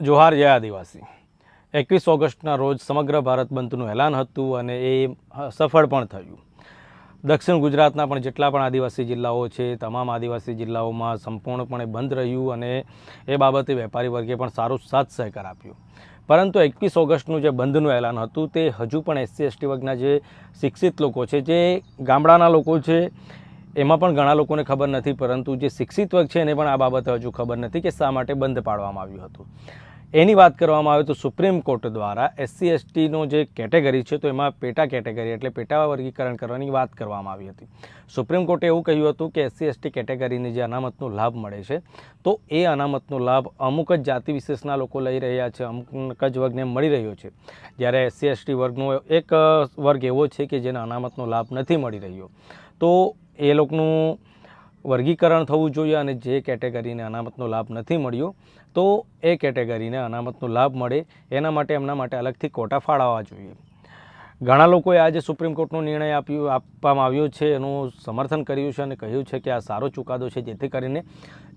જોહાર જય આદિવાસી. એકવીસ ઓગસ્ટના રોજ સમગ્ર ભારત બંધનું એલાન હતું અને એ સફળ પણ થયું. દક્ષિણ ગુજરાતના પણ જેટલા પણ આદિવાસી જિલ્લાઓ છે, તમામ આદિવાસી જિલ્લાઓમાં સંપૂર્ણપણે બંધ રહ્યું અને એ બાબતે વેપારી વર્ગે પણ સારો સાથ સહકાર આપ્યો. પરંતુ એકવીસ ઓગસ્ટનું જે બંધનું એલાન હતું, તે હજુ પણ એસસી, એસટી વર્ગના જે શિક્ષિત લોકો છે, જે ગામડાના લોકો છે, એમાં પણ ઘણા લોકોને ખબર નથી, પરંતુ જે શિક્ષિત વર્ગ છે, એને પણ આ બાબતે હજુ ખબર નથી કે શા માટે બંધ પાડવામાં આવ્યું હતું. એની વાત કરવામાં આવે તો સુપ્રીમ કોર્ટ દ્વારા એસસી એસટીનો જે કેટેગરી છે તો એમાં પેટા કેટેગરી એટલે પેટા વર્ગીકરણ કરવાની વાત કરવામાં આવી હતી. સુપ્રીમ કોર્ટે એવું કહ્યું હતું કે એસસી, એસટી કેટેગરીને જે અનામતનો લાભ મળે છે, તો એ અનામતનો લાભ અમુક જ જાતિ વિશેષના લોકો લઈ રહ્યા છે, અમુક જ વર્ગને મળી રહ્યો છે. જ્યારે એસસી, એસટી વર્ગનો એક વર્ગ એવો છે કે જેને અનામતનો લાભ નથી મળી રહ્યો. તો એ લોકોનું વર્ગીકરણ થવું જોઈએ અને જે કેટેગરીને અનામતનો લાભ નથી મળ્યો, તો એ કેટેગરીને અનામતનો લાભ મળે. એના માટે, એમના માટે અલગથી કોટા ફાળવવા જોઈએ. ઘણા લોકોએ આજે સુપ્રીમ કોર્ટનો નિર્ણય આપ્યો, આપવામાં આવ્યો છે, એનું સમર્થન કર્યું છે અને કહ્યું છે કે આ સારો ચુકાદો છે, જેથી કરીને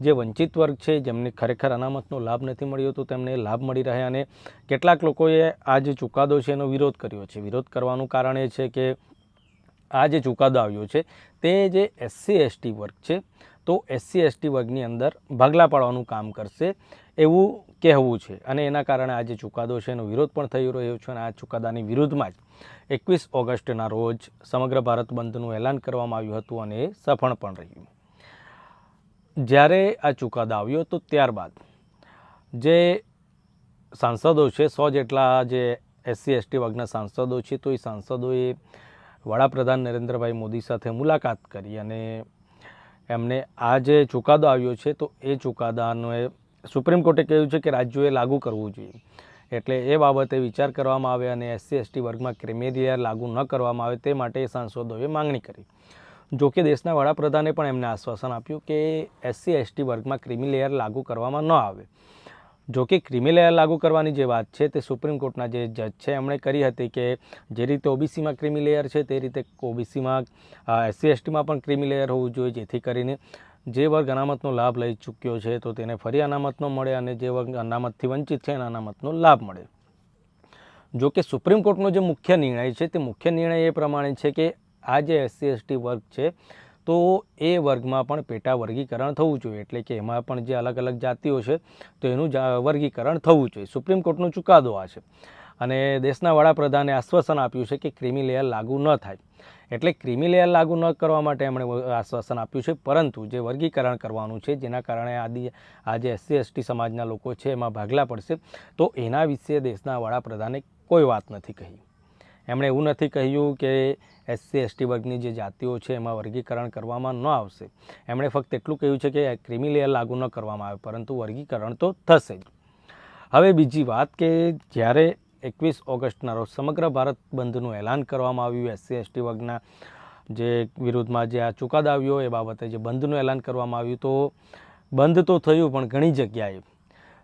જે વંચિત વર્ગ છે, જેમને ખરેખર અનામતનો લાભ નથી મળ્યો, તો તેમને લાભ મળી રહે. અને કેટલાક લોકોએ આ જે ચુકાદો છે, એનો વિરોધ કર્યો છે. વિરોધ કરવાનું કારણ એ છે કે આ જે ચુકાદો આવ્યો છે, તે જે એસસી એસટી વર્ગ છે, તો એસસી એસટી વર્ગની અંદર ભાગલા પાડવાનું કામ કરશે એવું કહેવું છે. અને એના કારણે આ જે ચુકાદો છે, એનો વિરોધ પણ થઈ રહ્યો છે અને આ ચુકાદાની વિરુદ્ધમાં જ એકવીસ ઓગસ્ટના રોજ સમગ્ર ભારત બંધનું એલાન કરવામાં આવ્યું હતું અને એ સફળ પણ રહ્યું. જ્યારે આ ચુકાદો આવ્યો, તો ત્યારબાદ જે સાંસદો છે, સો જેટલા જે એસસી એસટી વર્ગના સાંસદો છે, તો એ સાંસદોએ વડાપ્રધાન નરેન્દ્રભાઈ મોદી સાથે મુલાકાત કરી અને એમને આ જે ચુકાદો આવ્યો છે, તો એ ચુકાદાનોએ સુપ્રીમ કોર્ટે કહ્યું છે કે રાજ્યોએ લાગુ કરવું જોઈએ. એટલે એ બાબતે વિચાર કરવામાં આવે અને એસસી, એસટી વર્ગમાં ક્રિમિલિયર લાગુ ન કરવામાં આવે તે માટે સાંસદોએ માંગણી કરી. જો કે દેશના વડાપ્રધાને પણ એમને આશ્વાસન આપ્યું કે એસસી, એસટી વર્ગમાં ક્રિમિલેયર લાગુ કરવામાં ન આવે. જો કે ક્રિમિલેયર લાગુ કરવાની જે વાત છે તે સુપ્રીમ કોર્ટના જે જજ છે, એમણે કરી હતી કે જે રીતે ઓબીસીમાં ક્રિમિલેયર છે તે રીતે ઓબીસીમાં એસસી, એસટીમાં પણ ક્રિમિલેયર હોવું જોઈએ, જેથી કરીને જે વર્ગ અનામતનો લાભ લઈ ચૂક્યો છે તો તેને ફરી અનામતનો મળે અને જે વર્ગ અનામતથી વંચિત છે એને અનામતનો લાભ મળે. જો કે સુપ્રીમ કોર્ટનો જે મુખ્ય નિર્ણય છે તે મુખ્ય નિર્ણય એ પ્રમાણે છે કે આ જે એસસી, એસટી વર્ગ છે તો એ વર્ગમાં પણ પેટા વર્ગીકરણ થવું જોઈએ. એટલે કે એમાં પણ જે અલગ અલગ જાતિઓ છે, તો એનું વર્ગીકરણ થવું જોઈએ. સુપ્રીમ કોર્ટનો ચુકાદો આ છે. અને દેશના વડાપ્રધાને આશ્વાસન આપ્યું છે કે ક્રિમી લેયર લાગુ ન થાય. એટલે ક્રિમી લેયર લાગુ ન કરવા માટે એમણે આશ્વાસન આપ્યું છે. પરંતુ જે વર્ગીકરણ કરવાનું છે, જેના કારણે આદિ આ જે એસસી, એસટી સમાજના લોકો છે, એમાં ભાગલા પડશે, તો એના વિશે દેશના વડાપ્રધાને કોઈ વાત નથી કહી. એમણે એવું નથી કહ્યું કે એસસી, એસટી વર્ગની જે જાતિઓ છે એમાં વર્ગીકરણ કરવામાં ન આવશે. એમણે ફક્ત એટલું કહ્યું છે કે ક્રિમિલેયર લાગુ ન કરવામાં આવે, પરંતુ વર્ગીકરણ તો થશે જ. હવે બીજી વાત કે જ્યારે એકવીસ ઓગસ્ટના રોજ સમગ્ર ભારત બંધનું એલાન કરવામાં આવ્યું, એસસી, એસટી વર્ગના જે વિરુદ્ધમાં જે આ ચુકાદો આવ્યો એ બાબતે જે બંધનું એલાન કરવામાં આવ્યું તો બંધ તો થયું પણ ઘણી જગ્યાએ.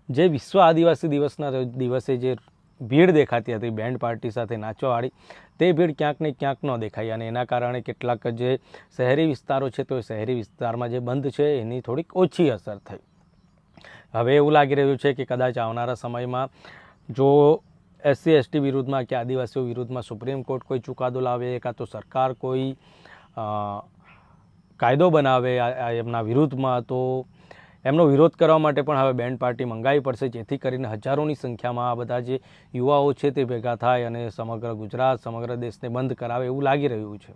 જે વિશ્વ આદિવાસી દિવસના દિવસે જે ભીડ દેખાતી હતી, બેન્ડ પાર્ટી સાથે નાચવાવાળી તે ભીડ ક્યાંક ને ક્યાંક ન દેખાઈ અને એના કારણે કેટલાક જે શહેરી વિસ્તારો છે, તો એ શહેરી વિસ્તારમાં જે બંધ છે, એની થોડીક ઓછી અસર થઈ. હવે એવું લાગી રહ્યું છે કે કદાચ આવનારા સમયમાં જો એસસી, એસટી વિરુદ્ધમાં કે આદિવાસીઓ વિરુદ્ધમાં સુપ્રીમ કોર્ટ કોઈ ચુકાદો લાવે, કાં તો સરકાર કોઈ કાયદો બનાવે એમના વિરુદ્ધમાં, તો એમનો વિરોધ કરવા માટે પણ હવે બેન્ડ પાર્ટી મંગાવી પડશે, જેથી કરીને હજારોની સંખ્યામાં આ બધા જે યુવાઓ છે તે ભેગા થાય અને સમગ્ર ગુજરાત, સમગ્ર દેશને બંધ કરાવે એવું લાગી રહ્યું છે.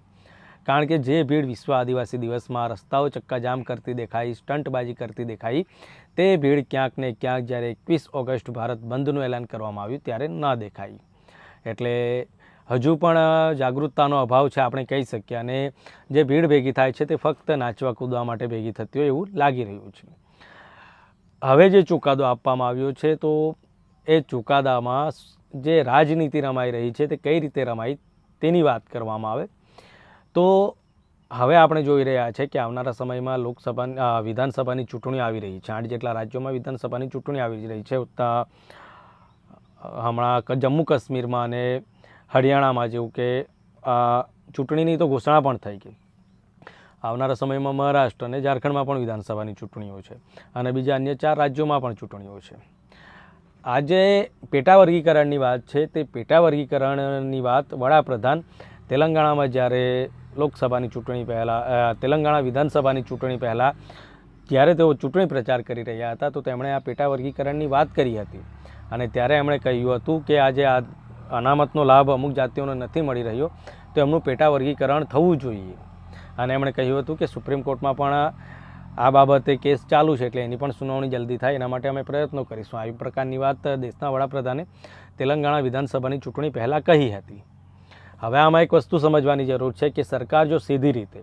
કારણ કે જે ભીડ વિશ્વ આદિવાસી દિવસમાં રસ્તાઓ ચક્કાજામ કરતી દેખાઈ, સ્ટંટબાજી કરતી દેખાઈ, તે ભીડ ક્યાંક ને ક્યાંક જ્યારે એકવીસ ઓગસ્ટ ભારત બંધનું એલાન કરવામાં આવ્યું ત્યારે ન દેખાઈ. એટલે હજુ પણ જાગૃતતાનો અભાવ છે આપણે કહી શકીએ અને જે ભીડ ભેગી થાય છે તે ફક્ત નાચવા કૂદવા માટે ભેગી થતી હોય એવું લાગી રહ્યું છે. હવે જે ચુકાદો આપવામાં આવ્યો છે, તો એ ચુકાદામાં જે રાજનીતિ રમાઈ રહી છે, તે કઈ રીતે રમાઈ તેની વાત કરવામાં આવે. તો હવે આપણે જોઈ રહ્યા છે કે આવનારા સમયમાં લોકસભાની વિધાનસભાની ચૂંટણી આવી રહી છે. આઠ જેટલા રાજ્યોમાં વિધાનસભાની ચૂંટણી આવી રહી છે. હમણાં જમ્મુ કાશ્મીરમાં અને હરિયાણામાં જેવું કે ચૂંટણીની તો ઘોષણા પણ થઈ ગઈ. આવનારા સમયમાં મહારાષ્ટ્ર અને ઝારખંડમાં પણ વિધાનસભાની ચૂંટણીઓ છે અને બીજા અન્ય ચાર રાજ્યોમાં પણ ચૂંટણીઓ છે. આજે પેટા વર્ગીકરણની વાત છે. તે પેટા વર્ગીકરણની વાત વડાપ્રધાન તેલંગાણામાં જ્યારે લોકસભાની ચૂંટણી પહેલાં તેલંગાણા વિધાનસભાની ચૂંટણી પહેલાં જ્યારે તેઓ ચૂંટણી પ્રચાર કરી રહ્યા હતા, તો તેમણે આ પેટા વર્ગીકરણની વાત કરી હતી. અને ત્યારે એમણે કહ્યું હતું કે આજે આ અનામતનો લાભ અમુક જાતિઓને નથી મળી રહ્યો, તો એમનું પેટા વર્ગીકરણ થવું જોઈએ. અને એમણે કહ્યું હતું કે સુપ્રીમ કોર્ટમાં પણ આ બાબતે કેસ ચાલુ છે એટલે એની પણ સુનાવણી જલ્દી થાય. એના માટે અમે પ્રયત્નો કરીશું. આવી પ્રકારની વાત દેશના વડાપ્રધાને તેલંગાણા વિધાનસભાની ચૂંટણી પહેલાં કહી હતી. હવે આમાં એક વસ્તુ સમજવાની જરૂર છે કે સરકાર જો સીધી રીતે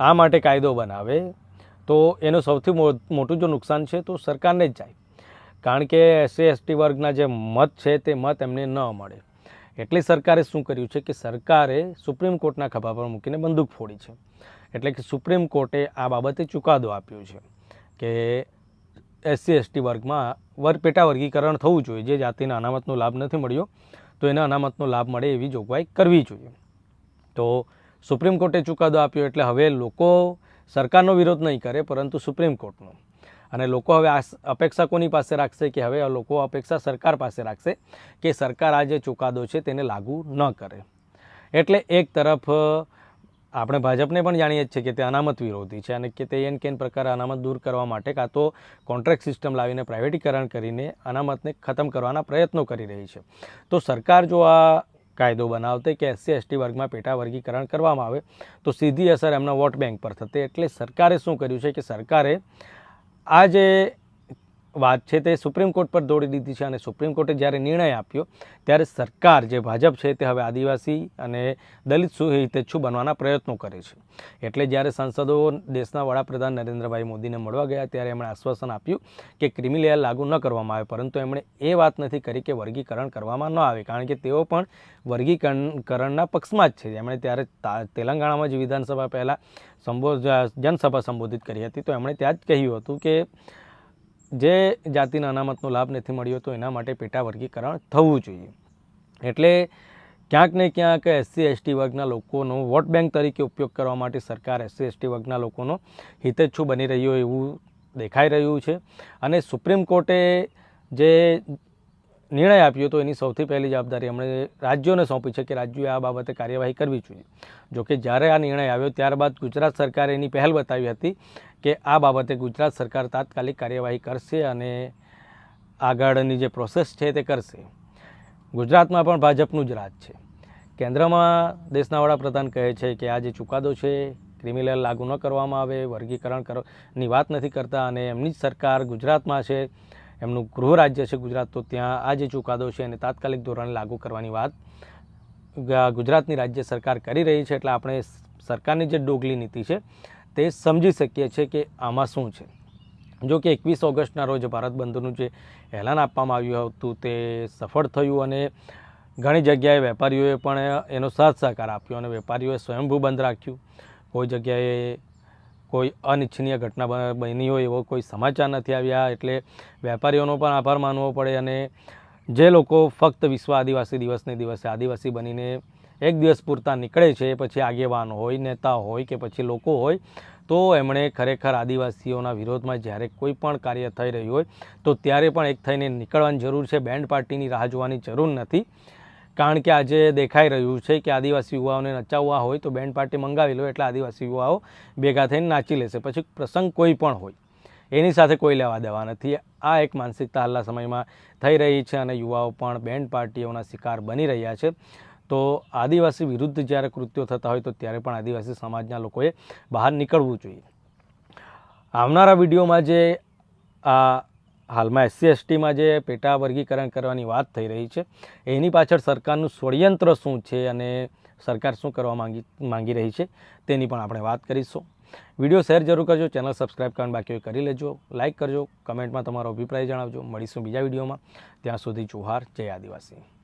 આ માટે કાયદો બનાવે તો એનું સૌથી મોટું જો નુકસાન છે તો સરકારને જ જાય. કારણ કે એસસી, એસટી વર્ગના જે મત છે તે મત એમને ન મળે. એટલે સરકારે શું કર્યું છે કે સરકારે સુપ્રીમ કોર્ટના ખભા પર મૂકીને બંદૂક ફોડી છે. એટલે કે સુપ્રીમ કોર્ટે આ બાબતે ચુકાદો આપ્યો છે કે એસસી, એસટી વર્ગમાં વર્ગ પેટા વર્ગીકરણ થવું જોઈએ. જે જાતિને અનામતનો લાભ નથી મળ્યો, તો એને અનામતનો લાભ મળે એવી જોગવાઈ કરવી જોઈએ. તો સુપ્રીમ કોર્ટે ચુકાદો આપ્યો એટલે હવે લોકો સરકારનો વિરોધ નહીં કરે, પરંતુ સુપ્રીમ કોર્ટનો. અને લોકો હવે અપેક્ષા કોની પાસે રાખશે કે હવે લોકો અપેક્ષા સરકાર પાસે રાખશે કે સરકાર આ જે ચુકાદો છે તેને લાગુ ન કરે. એટલે એક તરફ આપણે ભાજપને પણ જાણીએ જ છે કે તે અનામત વિરોધી છે અને કે તે એન કેન પ્રકારે અનામત દૂર કરવા માટે કાં તો કોન્ટ્રાક્ટ સિસ્ટમ લાવીને પ્રાઇવેટીકરણ કરીને અનામતને ખતમ કરવાના પ્રયત્નો કરી રહી છે. તો સરકાર જો આ કાયદો બનાવતે કે એસસી, એસટી વર્ગમાં પેટા વર્ગીકરણ કરવામાં આવે, તો સીધી અસર એમના વોટ બેંક પર થતે. એટલે સરકારે શું કર્યું છે કે સરકારે આ જે વાત છે તે સુપ્રીમ કોર્ટ પર દોડી દીધી છે અને સુપ્રીમ કોર્ટે જ્યારે નિર્ણય આપ્યો, ત્યારે સરકાર જે ભાજપ છે તે હવે આદિવાસી અને દલિત સુહિતેચ્છુ બનવાના પ્રયત્નો કરે છે. એટલે જ્યારે સાંસદો દેશના વડાપ્રધાન નરેન્દ્રભાઈ મોદીને મળવા ગયા, ત્યારે એમણે આશ્વાસન આપ્યું કે ક્રિમિલેયર લાગુ ન કરવામાં આવે, પરંતુ એમણે એ વાત નથી કરી કે વર્ગીકરણ કરવામાં ન આવે, કારણ કે તેઓ પણ વર્ગીકરણના પક્ષમાં જ છે. એમણે ત્યારે તેલંગાણામાં જ વિધાનસભા પહેલાં સંબોધ જનસભા સંબોધિત કરી હતી, તો એમણે ત્યાં જ કહ્યું હતું કે જે જાતિના અનામતનો લાભ નથી મળ્યો તો એના માટે પેટા વર્ગીકરણ થવું જોઈએ. એટલે ક્યાંક ને ક્યાંક એસસી, એસટી વર્ગના લોકોનો વોટ બેંક તરીકે ઉપયોગ કરવા માટે સરકાર એસસી, એસટી વર્ગના લોકોનો હિતેચ્છુ બની રહ્યો એવું દેખાઈ રહ્યું છે. અને સુપ્રીમ કોર્ટે જે નિર્ણય આપ્યો તો એની સૌથી પહેલી જવાબદારી એમણે રાજ્યોને સોંપી છે કે રાજ્યોએ આ બાબતે કાર્યવાહી કરવી જોઈએ. જોકે જ્યારે આ નિર્ણય આવ્યો ત્યારબાદ ગુજરાત સરકારે એની પહેલ બતાવી હતી કે આ બાબતે ગુજરાત સરકાર તાત્કાલિક કાર્યવાહી કરશે અને આગળની જે પ્રોસેસ છે તે કરશે. ગુજરાતમાં પણ ભાજપનું જ રાજ છે. કેન્દ્રમાં દેશના વડાપ્રધાન કહે છે કે આ જે ચુકાદો છે, ક્રિમિનલ લાગુ ન કરવામાં આવે, વર્ગીકરણ કરવાની વાત નથી કરતા અને એમની જ સરકાર ગુજરાતમાં છે. એમનું ગૃહ રાજ્ય છે ગુજરાત, તો ત્યાં આ જે ચુકાદો છે એને તાત્કાલિક ધોરણે લાગુ કરવાની વાત ગુજરાતની રાજ્ય સરકાર કરી રહી છે, એટલે આપણે સરકારની જે ડોગલી નીતિ છે તે સમજી શકીએ છીએ કે આમાં શું છે. જો કે એકવીસ ઓગસ્ટના રોજ ભારત બંધનું જે એલાન આપવામાં આવ્યું હતું તે સફળ થયું અને ઘણી જગ્યાએ વેપારીઓએ પણ એનો સાથ સહકાર આપ્યો અને વેપારીઓએ સ્વયંભૂ બંધ રાખ્યું. કોઈ જગ્યાએ કોઈ અનિચ્છનીય ઘટના બની હોય એવો કોઈ સમાચાર નથી આવ્યા, એટલે વેપારીઓનો પણ આભાર માનવો પડે અને જે લોકો ફક્ત વિશ્વ આદિવાસી દિવસને દિવસે આદિવાસી બનીને એક દિવસ પૂરતા નીકળે છે, પછી આગેવાન હોય, નેતા હોય કે પછી લોકો હોય, તો એમણે ખરેખર આદિવાસીઓના વિરોધમાં જ્યારે કોઈ પણ કાર્ય થઈ રહ્યું હોય, તો ત્યારે પણ એક થઈને નીકળવાની જરૂર છે. બેન્ડ પાર્ટીની રાહ જોવાની જરૂર નથી. કારણ કે આજે દેખાઈ રહ્યું છે કે આદિવાસી યુવાઓને નચાવવા હોય તો બેન્ડ પાર્ટી મંગાવી લો એટલે આદિવાસી યુવાઓ ભેગા થઈને નાચી લેશે. પછી પ્રસંગ કોઈ પણ હોય, એની સાથે કોઈ લેવા દેવા નથી. આ એક માનસિકતા હાલના સમયમાં થઈ રહી છે અને યુવાઓ પણ બેન્ડ પાર્ટીઓના શિકાર બની રહ્યા છે. તો આદિવાસી વિરુદ્ધ જ્યારે કૃત્યો થતા હોય તો ત્યારે પણ આદિવાસી સમાજના લોકોએ બહાર નીકળવું જોઈએ. આવનારા વિડીયોમાં જે આ હાલમાં એસસી એસટીમાં જે પેટા વર્ગીકરણ કરવાની વાત થઈ રહી છે, એની પાછળ સરકારનું ષડયંત્ર શું છે અને સરકાર શું કરવા માંગી માંગી રહી છે, તેની પણ આપણે વાત કરીશું. વીડિયો શેર જરૂર કરજો, ચેનલ સબસ્ક્રાઇબ કરવાનું બાકી કરી લેજો, લાઇક કરજો, કમેન્ટમાં તમારો અભિપ્રાય જણાવજો. મળીશું બીજા વિડીયોમાં. ત્યાં સુધી જોહાર, જય આદિવાસી.